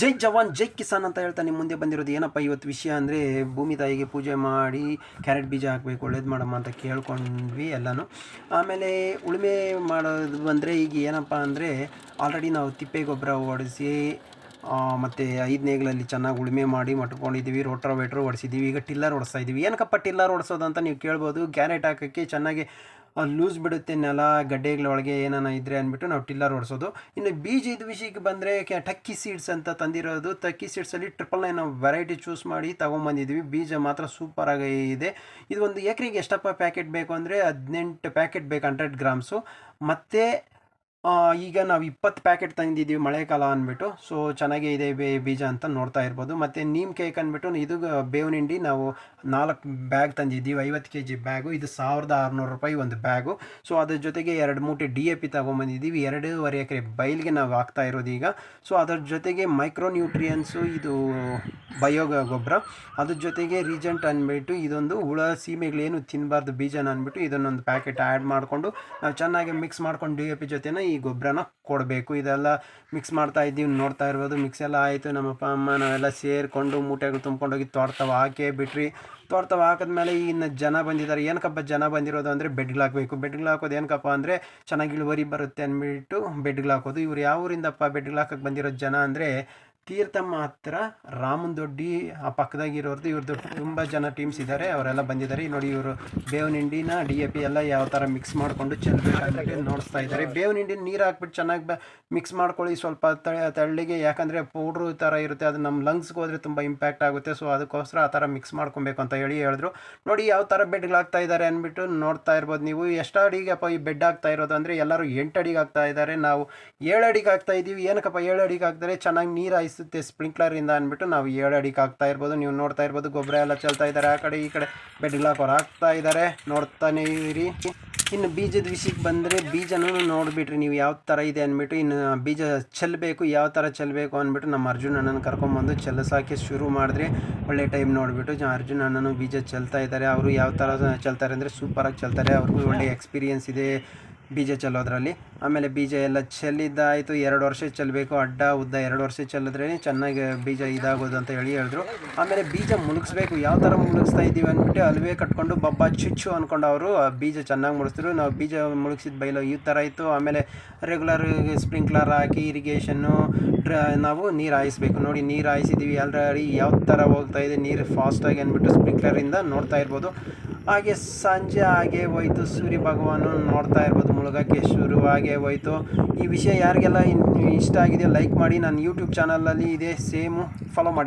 ಜೈ ಜವಾನ್, ಜೈ ಕಿಸಾನ್ ಅಂತ ಹೇಳ್ತಾ ನಿಮ್ಮ ಮುಂದೆ ಬಂದಿರೋದು ಏನಪ್ಪ ಇವತ್ತು ವಿಷಯ ಅಂದರೆ ಭೂಮಿ ತಾಯಿಗೆ ಪೂಜೆ ಮಾಡಿ ಕ್ಯಾರೆಟ್ ಬೀಜ ಹಾಕಬೇಕು, ಒಳ್ಳೇದು ಮಾಡಮ್ಮ ಅಂತ ಕೇಳ್ಕೊಂಡ್ವಿ ಎಲ್ಲನೂ. ಆಮೇಲೆ ಉಳುಮೆ ಮಾಡೋದು ಬಂದರೆ ಈಗ ಏನಪ್ಪ ಅಂದರೆ ಆಲ್ರೆಡಿ ನಾವು ತಿಪ್ಪೆ ಗೊಬ್ಬರ ಹೊಡೆಸಿ ಮತ್ತು ಐದು ನೇಗಳಲ್ಲಿ ಚೆನ್ನಾಗಿ ಉಳುಮೆ ಮಾಡಿ ಮಟ್ಕೊಂಡಿದ್ದೀವಿ ರೋಟ್ರೋವೇಟ್ರು ಹೊಡೆಸಿದ್ದೀವಿ ಈಗ ಟಿಲ್ಲರ್ ಹೊಡಿಸ್ತಾ ಇದ್ದೀವಿ ಏನಕ್ಕಪ್ಪ ಟಿಲ್ಲರ್ ಹೊಡೆಸೋದು ಅಂತ ನೀವು ಕೇಳ್ಬೋದು, ಕ್ಯಾರೆಟ್ ಹಾಕೋಕ್ಕೆ ಚೆನ್ನಾಗಿ ಲೂಸ್ ಬಿಡುತ್ತೆ, ನೆಲ ಗಡ್ಡೆಗಳೊಳಗೆ ಏನಾನ ಇದ್ದರೆ ಅಂದ್ಬಿಟ್ಟು ನಾವು ಟಿಲ್ಲರ್ ಓಡಿಸೋದು ಇನ್ನು ಬೀಜದ ವಿಷಯಕ್ಕೆ ಬಂದರೆ ಟಕ್ಕಿ ಸೀಡ್ಸ್ ಅಂತ ತಂದಿರೋದು. ಟಕ್ಕಿ ಸೀಡ್ಸಲ್ಲಿ ಟ್ರಿಪಲ್ ನೈನ್ ವೆರೈಟಿ ಚೂಸ್ ಮಾಡಿ ತೊಗೊಂಬಂದಿದ್ವಿ. ಬೀಜ ಮಾತ್ರ ಸೂಪರಾಗಿ ಇದೆ. ಇದು ಒಂದು ಎಕರೆಗೆ ಎಷ್ಟಪ್ಪ ಪ್ಯಾಕೆಟ್ ಬೇಕು ಅಂದರೆ ಹದಿನೆಂಟು ಪ್ಯಾಕೆಟ್ ಬೇಕು ಹಂಡ್ರೆಡ್ ಗ್ರಾಮ್ಸು ಮತ್ತು ಈಗ ನಾವು ಇಪ್ಪತ್ತು ಪ್ಯಾಕೆಟ್ ತಂದಿದ್ದೀವಿ ಮಳೆಗಾಲ ಅಂದ್ಬಿಟ್ಟು. ಸೊ ಚೆನ್ನಾಗೇ ಇದೆ ಬೇ- ಬೀಜ ಅಂತ ನೋಡ್ತಾ ಇರ್ಬೋದು. ಮತ್ತು ನೀಮ್ ಕೇಕ್ ಅಂದ್ಬಿಟ್ಟು ಇದು ಬೇವಿನ ಹಿಂಡಿ ನಾವು ನಾಲ್ಕು ಬ್ಯಾಗ್ ತಂದಿದ್ದೀವಿ. ಐವತ್ತು ಕೆ ಜಿ ಬ್ಯಾಗು ಇದು ಸಾವಿರದ ಆರುನೂರು ರೂಪಾಯಿ ಒಂದು ಬ್ಯಾಗು ಸೊ ಅದ್ರ ಜೊತೆಗೆ ಎರಡು ಮೂಟೆ ಡಿ ಎ ಪಿ ತೊಗೊಂಬಂದಿದ್ದೀವಿ. ಎರಡೂವರೆ ಎಕರೆ ಬೈಲ್ಗೆ ನಾವು ಹಾಕ್ತಾ ಇರೋದು ಈಗ. ಸೊ ಅದ್ರ ಜೊತೆಗೆ ಮೈಕ್ರೋ ನ್ಯೂಟ್ರಿಯನ್ಸು ಇದು ಬಯೋ ಗೊಬ್ಬರ ಅದ್ರ ಜೊತೆಗೆ ರೀಜೆಂಟ್ ಅಂದ್ಬಿಟ್ಟು ಇದೊಂದು ಹುಳ, ಸೀಮೆಗಳೇನು ತಿನ್ನಬಾರ್ದು ಬೀಜನ ಅಂದ್ಬಿಟ್ಟು ಇದನ್ನೊಂದು ಪ್ಯಾಕೆಟ್ ಆ್ಯಡ್ ಮಾಡಿಕೊಂಡು ನಾವು ಚೆನ್ನಾಗಿ ಮಿಕ್ಸ್ ಮಾಡ್ಕೊಂಡು ಡಿ ಎ ಪಿ ಜೊತೆನ ಈ ಗೊಬ್ಬರನ ಕೊಡಬೇಕು. ಇದೆಲ್ಲ ಮಿಕ್ಸ್ ಮಾಡ್ತಾ ಇದ್ದೀವಿ, ನೋಡ್ತಾ ಇರ್ಬೋದು. ಮಿಕ್ಸ್ ಎಲ್ಲ ಆಯಿತು. ನಮ್ಮ ಅಪ್ಪ ಅಮ್ಮ ನಾವೆಲ್ಲ ಸೇರಿಕೊಂಡು ಮೂಟೆಗಳು ತುಂಬ್ಕೊಂಡೋಗಿ ತೋರ್ತವ ಹಾಕೇ ಬಿಟ್ರಿ. ತೋರ್ತವ ಹಾಕಿದ್ಮೇಲೆ ಇನ್ನು ಜನ ಬಂದಿದ್ದಾರೆ. ಏನಕ್ಕಪ್ಪ ಜನ ಬಂದಿರೋದು ಅಂದರೆ ಬೆಡ್ಗಳು ಹಾಕಬೇಕು. ಬೆಡ್ಗಳು ಹಾಕೋದು ಏನಕ್ಕಪ್ಪ ಅಂದರೆ ಚೆನ್ನಾಗಿ ಇಳುವರಿ ಬರುತ್ತೆ ಅಂದ್ಬಿಟ್ಟು ಬೆಡ್ಗಳು ಹಾಕೋದು. ಇವ್ರು ಯಾವ ಊರಿಂದಪ್ಪ ಬೆಡ್ಗಳು ಹಾಕಕ್ಕೆ ಬಂದಿರೋ ಜನ ಅಂದರೆ ತೀರ್ಥಮ್ಮ ಮಾತ್ರ ರಾಮನ್ ದೊಡ್ಡಿ, ಆ ಪಕ್ಕದಾಗಿರೋರ್ದು ಇವ್ರದ್ದು ತುಂಬ ಜನ ಟೀಮ್ಸ್ ಇದ್ದಾರೆ ಅವರೆಲ್ಲ ಬಂದಿದ್ದಾರೆ ನೋಡಿ ಇವರು ಬೇವಿನ ಹಿಂಡಿನ ಡಿ ಎ ಪಿ ಎಲ್ಲ ಯಾವ ಥರ ಮಿಕ್ಸ್ ಮಾಡಿಕೊಂಡು ಚೆನ್ನಾಗಿ ನೋಡಿಸ್ತಾ ಇದ್ದಾರೆ ಬೇವಿನ ಹಿಂಡಿನ ನೀರು ಹಾಕ್ಬಿಟ್ಟು ಚೆನ್ನಾಗಿ ಮಿಕ್ಸ್ ಮಾಡ್ಕೊಳ್ಳಿ, ಸ್ವಲ್ಪ ತಳ್ಳಿಗೆ, ಯಾಕಂದರೆ ಪೌಡ್ರು ಥರ ಇರುತ್ತೆ, ಅದು ನಮ್ಮ ಲಂಗ್ಸ್ಗೆ ಹೋದರೆ ತುಂಬ ಇಂಪ್ಯಾಕ್ಟ್ ಆಗುತ್ತೆ. ಸೊ ಅದಕ್ಕೋಸ್ಕರ ಆ ಥರ ಮಿಕ್ಸ್ ಮಾಡ್ಕೊಬೇಕು ಅಂತ ಹೇಳಿ ಹೇಳಿದ್ರು. ನೋಡಿ ಯಾವ ಥರ ಬೆಡ್ಗಳು ಇದ್ದಾರೆ ಅಂದ್ಬಿಟ್ಟು ನೋಡ್ತಾ ಇರ್ಬೋದು ನೀವು. ಎಷ್ಟು ಅಡಿಗಪ್ಪ ಈ ಬೆಡ್ ಆಗ್ತಾ ಇರೋದು ಅಂದರೆ ಎಲ್ಲರೂ ಎಂಟು ಅಡಿಗೆ ಆಗ್ತಾ ಇದ್ದಾರೆ ನಾವು ಏಳು ಅಡಿಗೆ ಆಗ್ತಾ ಇದ್ದೀವಿ ಏನಕ್ಕಪ್ಪ ಏಳು ಅಡಿಗೆ ಹಾಕ್ತಾರೆ? ಚೆನ್ನಾಗಿ ನೀರು ಹಾಯಿಸುತ್ತೆ ಸ್ಪ್ರಿಂಕ್ಲರಿಂದ ಅಂದ್ಬಿಟ್ಟು ನಾವು ಏಳು ಅಡಿಗೆ ಹಾಕ್ತಾ ಇರ್ಬೋದು. ನೀವು ನೋಡ್ತಾ ಇರ್ಬೋದು, ಗೊಬ್ಬರ ಎಲ್ಲ ಚೆಲ್ತಾ ಇದ್ದಾರೆ. ಆ ಕಡೆ ಈ ಕಡೆ ಬೆಡ್ಗಳ ಹಾಕೋರು ಹಾಕ್ತಾ ಇದ್ದಾರೆ. ನೋಡ್ತಾನೆ ಇರಿ. ಇನ್ನು ಬೀಜದ ವಿಷಯಕ್ಕೆ ಬಂದರೆ ಬೀಜನೂ ನೋಡಿಬಿಟ್ರಿ, ನೀವು ಯಾವ ಥರ ಇದೆ ಅಂದ್ಬಿಟ್ಟು, ಇನ್ನು ಬೀಜ ಚೆಲ್ಲಬೇಕು ಯಾವ ಥರ ಚೆಲ್ಲಬೇಕು ಅಂದ್ಬಿಟ್ಟು ನಮ್ಮ ಅರ್ಜುನ್ ಅಣ್ಣನ ಕರ್ಕೊಂಬಂದು ಚೆಲ್ಲಸಾಕೆ ಶುರು ಮಾಡಿದ್ರಿ. ಒಳ್ಳೆ ಟೈಮ್ ನೋಡಿಬಿಟ್ಟು ಅರ್ಜುನ್ ಅಣ್ಣನೂ ಬೀಜ ಚೆಲ್ತಾ ಇದ್ದಾರೆ. ಅವರು ಯಾವ ಥರ ಚೆಲ್ತಾರೆ ಅಂದರೆ ಸೂಪರಾಗಿ ಚೆಲ್ತಾರೆ. ಅವ್ರಿಗೂ ಒಳ್ಳೆ ಎಕ್ಸ್ಪೀರಿಯೆನ್ಸ್ ಇದೆ. ಬೀಜ ಚೆಲ್ಲೋದ್ರಲ್ಲಿ. ಆಮೇಲೆ ಬೀಜ ಎಲ್ಲ ಚೆಲ್ಲಿದ್ದಾಯಿತು, ಎರಡು ವರ್ಷ ಚೆಲ್ಲಬೇಕು, ಅಡ್ಡ ಉದ್ದ ಎರಡು ವರ್ಷ ಚೆಲ್ಲಿದ್ರೇ ಚೆನ್ನಾಗಿ ಬೀಜ ಇದಾಗೋದು ಅಂತ ಹೇಳಿ ಹೇಳಿದ್ರು. ಆಮೇಲೆ ಬೀಜ ಮುಳುಗಿಸ್ಬೇಕು, ಯಾವ ಥರ ಮುಳುಗಿಸ್ತಾ ಇದ್ದೀವಿ ಅಂದ್ಬಿಟ್ಟು ಅಲ್ವೇ ಕಟ್ಕೊಂಡು ಬಬ್ಬ ಚುಚ್ಚು ಅಂದ್ಕೊಂಡು ಅವರು ಬೀಜ ಚೆನ್ನಾಗಿ ಮುಳುಗಿಸಿದ್ರು ನಾವು ಬೀಜ ಮುಳುಗಿಸಿದ ಬೈಲು ಈ ಥರ ಇತ್ತು. ಆಮೇಲೆ ರೆಗ್ಯುಲರ್ ಸ್ಪ್ರಿಂಕ್ಲರ್ ಹಾಕಿ ಇರಿಗೇಷನ್ನು ನಾವು ನೀರು ಹಾಯಿಸ್ಬೇಕು. ನೋಡಿ, ನೀರು ಹಾಯಿಸಿದ್ದೀವಿ. ಆಲ್ರೆಡಿ ಯಾವ ಥರ ಹೋಗ್ತಾ ಇದೆ, ನೀರು ಫಾಸ್ಟಾಗಿ ಅಂದ್ಬಿಟ್ಟು ಸ್ಪ್ರಿಂಕ್ಲರಿಂದ ನೋಡ್ತಾ ಇರ್ಬೋದು. ಹಾಗೆ ಸಂಜೆ ಹಾಗೆ ಹೋಯ್ತು. ಸೂರ್ಯ ಭಗವಾನು ನೋಡ್ತಾ ಇರ್ಬೋದು. ಮುಳುಗಕ್ಕೆ ಶುರುವಾಗಿ ಹೋಯ್ತು. ಈ ವಿಷಯ ಯಾರಿಗೆಲ್ಲ ಇಷ್ಟ ಆಗಿದೆ ಲೈಕ್ ಮಾಡಿ. ನನ್ನ ಯೂಟ್ಯೂಬ್ ಚಾನಲಲ್ಲಿ ಇದೆ ಸೇಮು. ಫಾಲೋ ಮಾಡಿ.